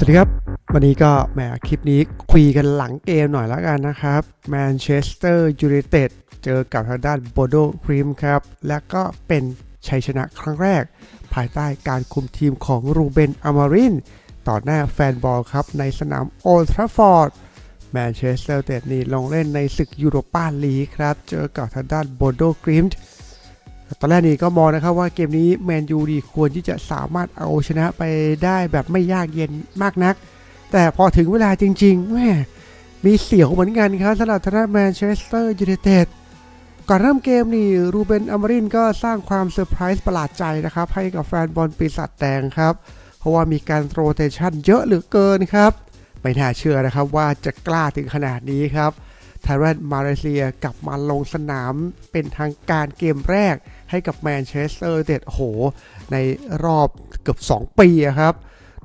สวัสดีครับ วันนี้ก็แหมคลิปนี้คุยกันหลังเกมหน่อยแล้วกันนะครับแมนเชสเตอร์ยูไนเต็ดเจอกับทางด้านโบโดครีมครับ และก็เป็นชัยชนะครั้งแรก ภายใต้การคุมทีมของรูเบนอามารินต่อหน้าแฟนบอลครับ ในสนามโอลด์ทราฟอร์ดแมนเชสเตอร์ยูไนเต็ดนี่ลงเล่นในศึกยูโรปาลีกครับ เจอกับทางด้านโบโดครีม ตอนแรกนี่ก็มองนะครับว่าเกมนี้แมนยูดีควรที่จะสามารถเอาชนะไปได้แบบไม่ยากเย็นมากนัก แต่พอถึงเวลาจริงๆแม่มีเสียวเหมือนกันครับสำหรับทางด้าแมนเชสเตอร์ยูไนเต็ดก่อนเริ่มเกมนี่รูเบนอมรินก็สร้างความเซอร์ไพรส์ประหลาดใจนะครับ ให้กับแฟนบอลปีศาจแดงครับ เพราะว่ามีการโรเตชันเยอะเหลือเกินครับ ไม่น่าเชื่อนะครับว่าจะกล้าถึงขนาดนี้ครับทยรัฐมาเลเซียกลับมาลงสนามเป็นทางการเกมแรก ให้กับแมนเชสเตอร์เต็ดโโห ในรอบเกือบ 2 ปีครับ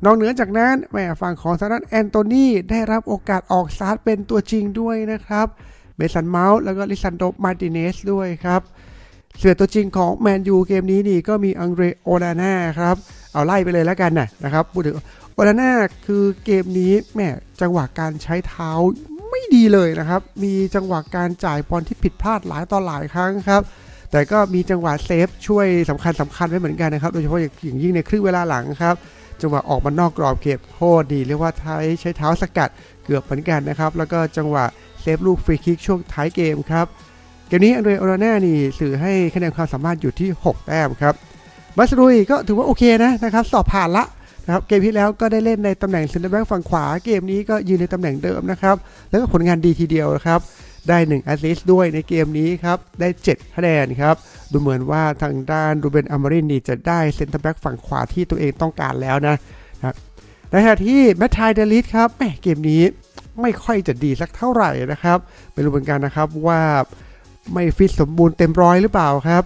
นอกเหนือจากนั้นแม่ฝั่งของทางด้านแอนโทนีได้รับโอกาสออกสตาร์ทเป็นตัวจริงด้วยนะครับเบสันเมาส์แล้วก็ลิซันโดมาร์ติเนสด้วยครับเสือตัวจริงของแมนยูเกมนี้นี่ก็มีอังเดรโอนาน่าครับ เอาไล่ไปเลยแล้วกันนะนะครับพูดถึงโอนาน่าคือเกมนี้แม่จังหวะการใช้เท้าไม่ดีเลยนะครับ มีจังหวะการจ่ายบอลที่ผิดพลาดหลายต่อหลายครั้งครับ แต่ก็มีจังหวะเซฟช่วยสำคัญสำคัญไว้เหมือนกันนะครับ โดยเฉพาะอย่างยิ่งในครึ่งเวลาหลังครับ จังหวะออกมานอกกรอบเขตโทษดีเรียกว่าใช้ใช้เท้าสกัดเกือบเหมือนกันนะครับ แล้วก็จังหวะเซฟลูกฟรีคิกช่วงท้ายเกมครับ เกมนี้อันเดรโอนาน่านี่สื่อให้คะแนนความสามารถอยู่ที่ 6 แต้มครับบัสรุยก็ถือว่าโอเคนะนะครับสอบผ่านละนะครับเกมที่แล้วก็ได้เล่นในตำแหน่งเซนเตอร์แบ็กฝั่งขวาเกมนี้ก็ยืนในตำแหน่งเดิมนะครับแล้วก็ผลงานดีทีเดียวนะครับ ได้1แอสซิสต์ด้วยในเกมนี้ครับ ได้7คะแนนครับ ดูเหมือนว่าทางด้านรูเบนอามรินนี่จะได้เซนเตอร์แบ็กฝั่งขวาที่ตัวเองต้องการแล้วนะครับในขณะที่แมทไทเดลิสครับแมเกมนี้ไม่ค่อยจะดีสักเท่าไหร่นะครับไม่รู้เหมือนกันนะครับว่าไม่ฟิตสมบูรณ์เต็มร้อยหรือเปล่าครับ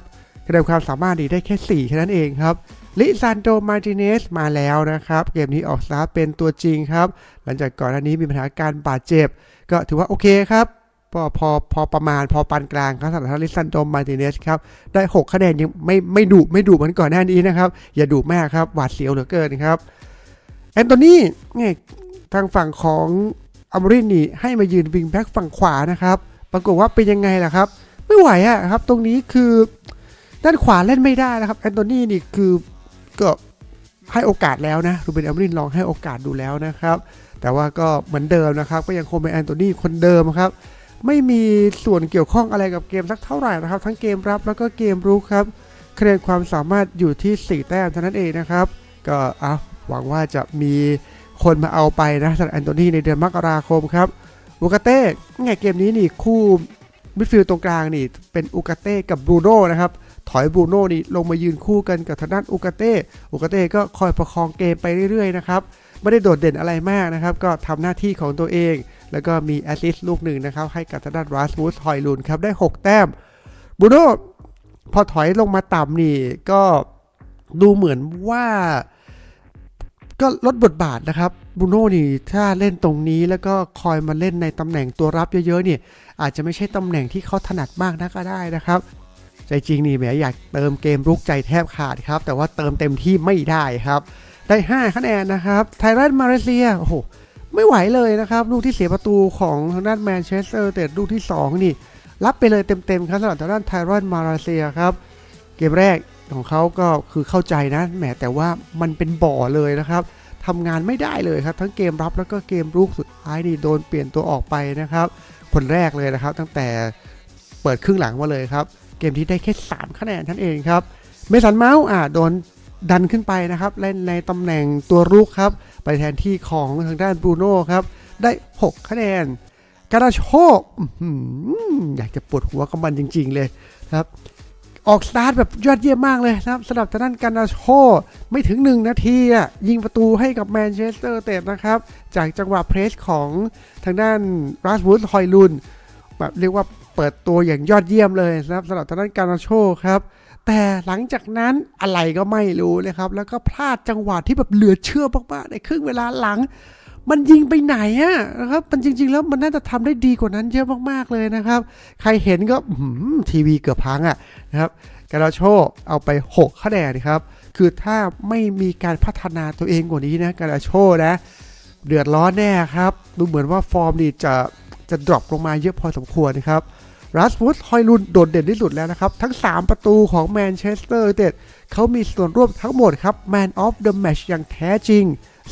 คะแนนความสามารถดีได้แค่4แค่นั้นเองครับลิซานโดมาร์ติเนสมาแล้วนะครับ เกมนี้ออกสตาร์ทเป็นตัวจริงครับ หลังจากก่อนหน้านี้มีปัญหาการบาดเจ็บ ก็ถือว่าโอเคครับ พอพอพอประมาณพอปานกลางครับสำหรับทางลิซันโดมาร์ติเนสครับได้ 6 คะแนนยังไม่ไม่ดุไม่ดุเหมือนก่อนหน้านี้นะครับ อย่าดุมากครับ หวาดเสียวเหลือเกินครับแอนโทนีเนี่ยทางฝั่งของอมรินนี่ให้มายืนวิงแบ็กฝั่งขวานะครับ ปรากฏว่าเป็นยังไงล่ะครับ ไม่ไหวอะครับ ตรงนี้คือด้านขวาเล่นไม่ได้นะครับแอนโทนีนี่คือก็ให้โอกาสแล้วนะรูเบนอมรินลองให้โอกาสดูแล้วนะครับ แต่ว่าก็เหมือนเดิมนะครับ ก็ยังคงเป็นแอนโทนีคนเดิมครับ ไม่มีส่วนเกี่ยวข้องอะไรกับเกมสักเท่าไหร่นะครับ ทั้งเกมรับแล้วก็เกมรุกครับคะแนนความสามารถอยู่ที่ 4 แต้มเท่านั้นเองนะครับ ก็เอาหวังว่าจะมีคนมาเอาไปนะสำหรับแอนโทนีในเดือนมกราคมครับอุกาเต้ไงเกมนี้นี่คู่มิดฟิลด์ตรงกลางนี่เป็นอุกาเต้กับบรูโน่นะครับถอยบรูโน่นี่ลงมายืนคู่กันกับทางด้านอุกาเต้อุกาเต้ก็คอยประคองเกมไปเรื่อยๆนะครับไม่ได้โดดเด่นอะไรมากนะครับ ก็ทำหน้าที่ของตัวเอง แล้วก็มีแอสซิสต์ลูกหนึ่งนะครับ ให้กับทางด้านรัสมูสฮอยลุนครับ ได้ 6 แต้มบูโน่พอถอยลงมาต่ำนี่ก็ดูเหมือนว่า ก็ลดบทบาทนะครับบูโน่นี่ถ้าเล่นตรงนี้แล้วก็คอยมาเล่นในตำแหน่งตัวรับเยอะๆเนี่ยอาจจะไม่ใช่ตำแหน่งที่เขาถนัดมากนักก็ได้นะครับใจจริงนี่แหมอยากเติมเกมรุกใจแทบขาดครับ แต่ว่าเติมเต็มที่ไม่ได้ครับ ได้ 5 คะแนนนะครับไทยรัฐมาเลเซียโอ้โห ไม่ไหวเลยนะครับ ลูกที่เสียประตูของทางด้านแมนเชสเตอร์แต่ลูกที่ 2 นี่ รับไปเลยเต็มๆครับสำหรับทางด้านไทรัฐมาเลเซียครับ เกมแรกของเขาก็คือเข้าใจนะแหมแต่ว่ามันเป็นบ่อเลยนะครับทำงานไม่ได้เลยครับ ทั้งเกมรับแล้วก็เกมรุกสุดท้ายนี่โดนเปลี่ยนตัวออกไปนะครับคนแรกเลยนะครับ ตั้งแต่เปิดครึ่งหลังมาเลยครับ เกมที่ได้แค่ 3 คะแนนท่านเองครับเมสันเมาส์อ่าโดน ดันขึ้นไปนะครับเล่นในตำแหน่งตัวรุกครับ ไปแทนที่ของทางด้านบรูโน่ครับ ได้ 6 คะแนนการาโชอื้อหืออยากจะปวดหัวกับมันจริง ๆ เลยครับ ออกสตาร์ทแบบยอดเยี่ยมมากเลยนะครับสำหรับทางด้านการาโชไม่ถึง 1 นาทีอะยิงประตูให้กับแมนเชสเตอร์เตดนะครับ จากจังหวะเพรสของทางด้านรัสวูดฮอยลุนแบบเรียกว่าเปิดตัวอย่างยอดเยี่ยมเลยนะครับสำหรับทางด้านการาโชครับ แต่หลังจากนั้นอะไรก็ไม่รู้เลยครับ แล้วก็พลาดจังหวะที่แบบเหลือเชื่อมากๆในครึ่งเวลาหลัง มันยิงไปไหนอะนะครับ มันจริง ๆ แล้วมันน่าจะทำได้ดีกว่านั้นเยอะมากๆเลยนะครับ ใครเห็นก็ทีวีเกือบพังอะนะครับการาโชเอาไป 6 คะแนนครับ คือถ้าไม่มีการพัฒนาตัวเองกว่านี้นะการาโชนะ เดือดร้อนแน่ครับ ดูเหมือนว่าฟอร์มนี่จะจะดรอปลงมาเยอะพอสมควรนะครับ รัสมุสฮอยลุนโดดเด่นที่สุดแล้วนะครับ ทั้ง 3 ประตูของแมนเชสเตอร์ยูไนเต็ดเขามีส่วนร่วมทั้งหมดครับ Man of the Match อย่างแท้จริง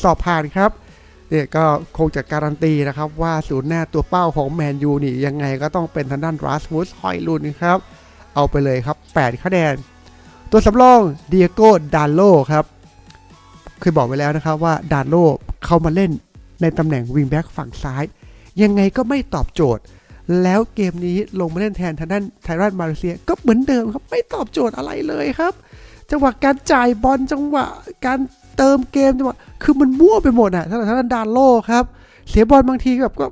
สอบผ่านครับเนี่ยก็คงจะการันตีนะครับ ว่าศูนย์หน้าตัวเป้าของแมนยูนี่ยังไงก็ต้องเป็นทางด้านรัสมุสฮอยลุนครับเอาไปเลยครับ 8 คะแนน ตัวสำรองเดียโก้ดานโลครับเคยบอกไว้แล้วนะครับว่าดานโลเขามาเล่นในตำแหน่งวิงแบ็กฝั่งซ้าย ยังไงก็ไม่ตอบโจทย์ แล้วเกมนี้ลงมาเล่นแทนทางด้านไทรันมาเลเซีย ก็เหมือนเดิมครับ ไม่ตอบโจทย์อะไรเลยครับ จังหวะการจ่ายบอลจังหวะการเติมเกมจังหวะคือมันมั่วไปหมดอะสำหรับทางด้านดานโลครับ เสียบอลบางทีแบบก็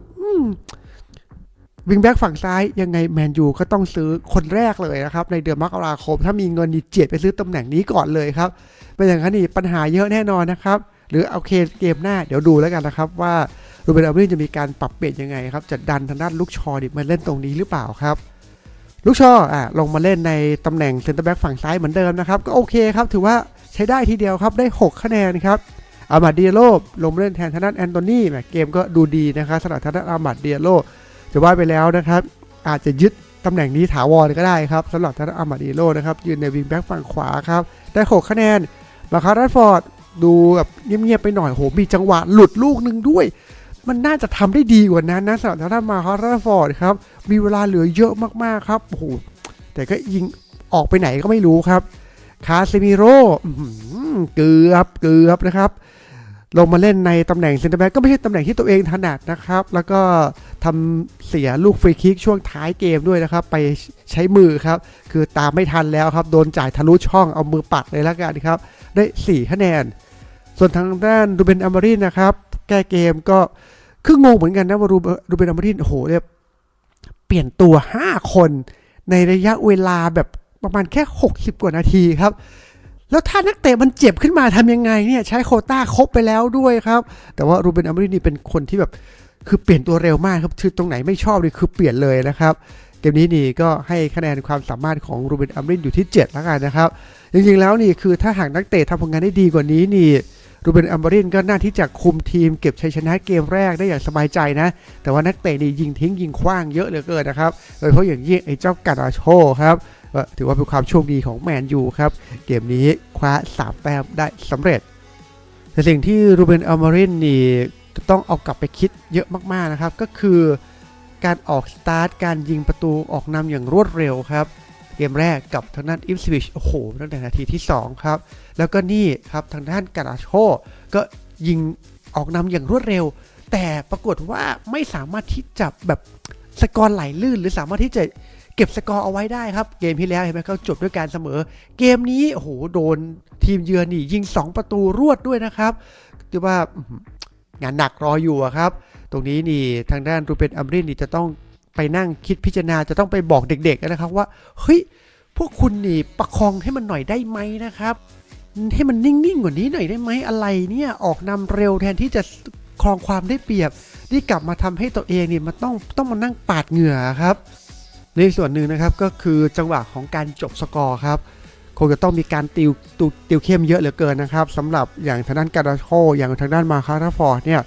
วิงแบ็กฝั่งซ้ายยังไงแมนยูก็ต้องซื้อคนแรกเลยนะครับ ในเดือนมกราคม ถ้ามีเงินดีเจียดไปซื้อตำแหน่งนี้ก่อนเลยครับเป็นอย่างนั้นนี่ปัญหาเยอะแน่นอนนะครับ หรือโอเคเกมหน้าเดี๋ยวดูแล้วกันนะครับว่า รูเบนอัมรินจะมีการปรับเปลี่ยนยังไงครับ จะดันทางด้านลูกชอดิมาเล่นตรงนี้หรือเปล่าครับ ลูกชออะลงมาเล่นในตำแหน่งเซนเตอร์แบ็กฝั่งซ้ายเหมือนเดิมนะครับ ก็โอเคครับ ถือว่าใช้ได้ทีเดียวครับ ได้ 6 คะแนนครับอามาดเดียโลลงมาเล่นแทนทางด้านแอนโทนีแหมเกมก็ดูดีนะครับสำหรับทางด้านอามาดเดียโลจะว่าไปแล้วนะครับ อาจจะยึดตำแหน่งนี้ถาวรก็ได้ครับสำหรับทางด้านอามาดเดียโลนะครับยืนในวิงแบ็กฝั่งขวาครับได้ 6 คะแนนมาคาร์ดฟอร์ดดูแบบเงียบๆไปหน่อยโหมีจังหวะหลุดลูกหนึ่งด้วย มันน่าจะทำได้ดีกว่านั้นนะสำหรับทางด้านมาคาร์ดฟอร์ดครับ มีเวลาเหลือเยอะมากๆครับ โอ้โห แต่ก็ยิงออกไปไหนก็ไม่รู้ครับ คาเซมิโร่เกือบเกือบนะครับ ลงมาเล่นในตำแหน่งเซนเตอร์แบ็กก็ไม่ใช่ตำแหน่งที่ตัวเองถนัดนะครับ แล้วก็ทำเสียลูกฟรีคิกช่วงท้ายเกมด้วยนะครับ ไปใช้มือครับ คือตามไม่ทันแล้วครับ โดนจ่ายทะลุช่องเอามือปัดเลยแล้วกันครับ ได้4คะแนน ส่วนทางด้านดูเบนอัมรินนะครับ แก้เกมก็คืองงเหมือนกันนะว่ารูดูเบนอัมรินโอ้โหเนี่ยเปลี่ยนตัว 5 คนในระยะเวลาแบบประมาณแค่ 60 กว่านาทีครับ แล้วถ้านักเตะมันเจ็บขึ้นมาทำยังไงเนี่ยใช้โคต้าครบไปแล้วด้วยครับ แต่ว่ารูเบนอัมรินนี่เป็นคนที่แบบคือเปลี่ยนตัวเร็วมากครับคือตรงไหนไม่ชอบนี่คือเปลี่ยนเลยนะครับเกมนี้นี่ก็ให้คะแนนความสามารถของรูเบนอัมรินอยู่ที่ 7 แล้วกันนะครับ จริงๆแล้วนี่คือถ้าหากนักเตะทำผลงานได้ดีกว่านี้นี่ รูเบนอัมรินก็น่าที่จะคุมทีมเก็บชัยชนะเกมแรกได้อย่างสบายใจนะ แต่ว่านักเตะนี่ยิงทิ้งยิงขว้างเยอะเหลือเกินนะครับ โดยเฉพาะอย่างยิ่งไอ้เจ้ากาดาโชครับถือว่าเป็นความโชคดีของแมนยูครับ เกมนี้คว้า3แต้มได้สำเร็จ แต่สิ่งที่รูเบนอัมรินนี่จะต้องเอากลับไปคิดเยอะมากๆนะครับ ก็คือการออกสตาร์ทการยิงประตูออกนำอย่างรวดเร็วครับ เกมแรกกับทางด้านอิฟสวิชโอ้โหตั้งแต่นาทีที่ 2 ครับ แล้วก็นี่ครับทางด้านกาลาโชก็ยิงออกนำอย่างรวดเร็ว แต่ปรากฏว่าไม่สามารถที่จะแบบสกอร์ไหลลื่น หรือสามารถที่จะเก็บสกอร์เอาไว้ได้ครับ เกมที่แล้วเห็นไหมเขาจบด้วยการเสมอ เกมนี้โอ้โหโดนทีมเยือนนี่ยิง 2 ประตูรวดด้วยนะครับถือว่างานหนักรออยู่ครับ ตรงนี้นี่ทางด้านรูเบนอัมรินนี่จะต้อง ไปนั่งคิดพิจารณาจะต้องไปบอกเด็กๆนะครับว่าเฮ้ยพวกคุณนี่ประคองให้มันหน่อยได้ไหมนะครับ ให้มันนิ่งๆกว่านี้หน่อยได้ไหมอะไรเนี่ยออกนำเร็วแทนที่จะครองความได้เปรียบนี่กลับมาทำให้ตัวเองนี่มันต้องต้องมานั่งปาดเหงื่อครับ ในส่วนหนึ่งนะครับก็คือจังหวะของการจบสกอร์ครับคงจะต้องมีการติวติวเข้มเยอะเหลือเกินนะครับสำหรับอย่างทางด้านการาโชอย่างทางด้านมาคาราฟอร์ดเนี่ย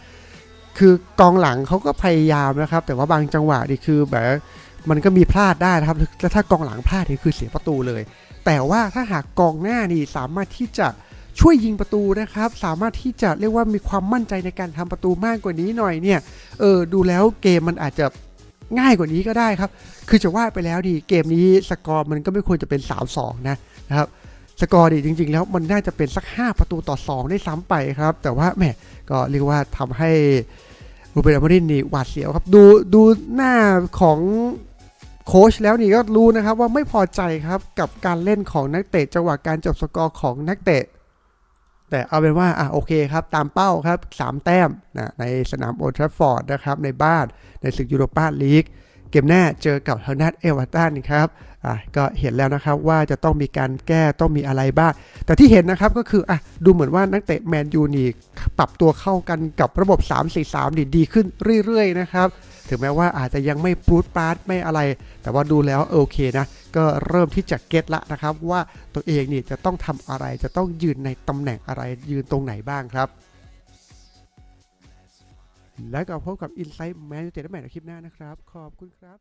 คือกองหลังเขาก็พยายามนะครับ แต่ว่าบางจังหวะนี่คือแบบมันก็มีพลาดได้นะครับแล้วถ้ากองหลังพลาดนี่คือเสียประตูเลย แต่ว่าถ้าหากกองหน้านี่สามารถที่จะช่วยยิงประตูนะครับ สามารถที่จะเรียกว่ามีความมั่นใจในการทำประตูมากกว่านี้หน่อยเนี่ยเออดูแล้วเกมมันอาจจะง่ายกว่านี้ก็ได้ครับ คือจะว่าไปแล้วดีเกมนี้สกอร์มันก็ไม่ควรจะเป็น 3-2 นะนะครับสกอร์ดีจริง ๆ แล้วมันน่าจะเป็นสัก 5 ประตูต่อ 2 ได้ซ้ำไปครับ แต่ว่าแหมก็เรียกว่าทำให้ รูเบนอมรินนี่หวาดเสียวครับ ดูดูหน้าของโค้ชแล้วนี่ก็รู้นะครับว่าไม่พอใจครับกับการเล่นของนักเตะจังหวะการจบสกอร์ของนักเตะ แต่เอาเป็นว่าอะโอเคครับ ตามเป้าครับ 3 แต้มนะในสนามโอทราฟฟอร์ดนะครับในบ้านในศึกยูโรปาลีกเกมหน้าเจอกับเทางด้านเอเวอร์ตันครับ อะก็เห็นแล้วนะครับว่าจะต้องมีการแก้ต้องมีอะไรบ้าง แต่ที่เห็นนะครับก็คืออะดูเหมือนว่านักเตะแมนยูนี่ปรับตัวเข้ากันกับระบบ 3-4-3นี่ดีขึ้นเรื่อยๆนะครับถึงแม้ว่าอาจจะยังไม่ปรูดปราดไม่อะไร แต่ว่าดูแล้วโอเคนะ ก็เริ่มที่จะเก็ตละนะครับ ว่าตัวเองนี่จะต้องทำอะไรจะต้องยืนในตำแหน่งอะไรยืนตรงไหนบ้างครับ แล้วก็พบกับ Insight Man United ได้ใหม่ในคลิปหน้านะครับ ขอบคุณครับ